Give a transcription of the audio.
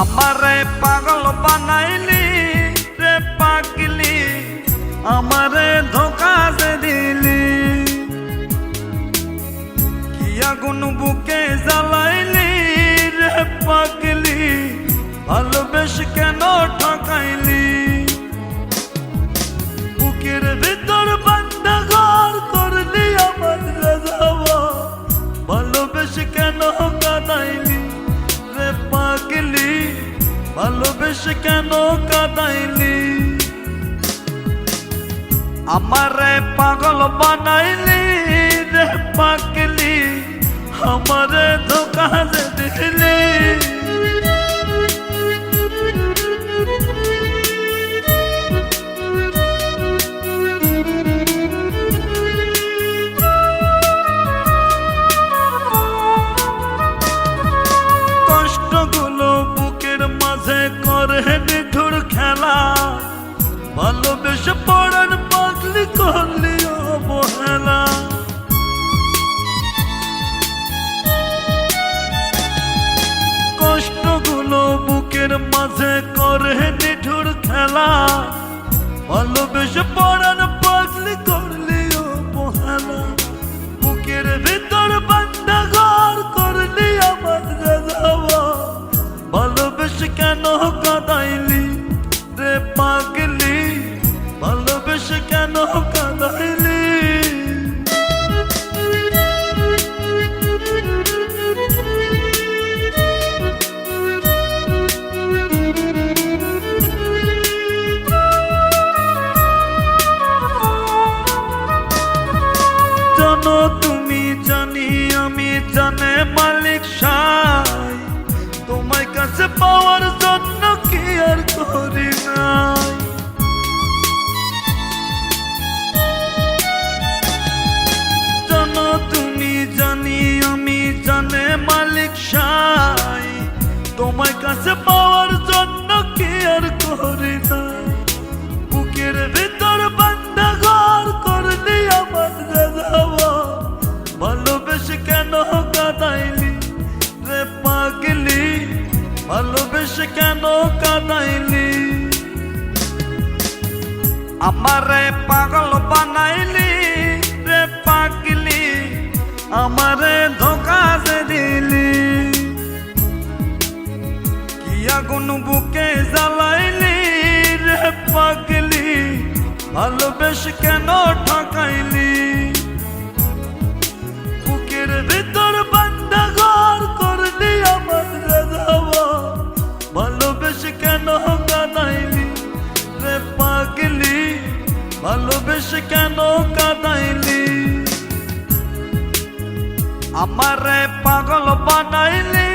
আমারে পাগল বানাইলি রে পাগলি আমারে ধোকা দিলি। কি আগুন বুক ভালোবেসে কেন কাদাইলি? আমার পাগল মাঝে করে নিঠুর খেলা। ভালোবেসে পড়ার পাগলি করলি অবহেলা। কষ্টগুলো বুকের মাঝে করে নিঠুর খেলা। ভালোবেসে পড়ার পাগলি জানো তুমি জানি আমি জানে মালিক সাই। তোমার কাছে পাওয়ার জন্য কি আর করি নাই? জানো তুমি জানি আমি জানে মালিক সাই। তোমার কাছে পাওয়ার জন্য কাদাইলি আমারে পাগল বানাইলি, রে পাগলি, আমারে ধোকা দিলি। কি আগুন বুকে জ্বালাইলি, রে পাগলি, ভালোবেস কেন ঠকাইলি? ভালোবেস কেন কাদাইলি? আমারে পাগল বানাইলি?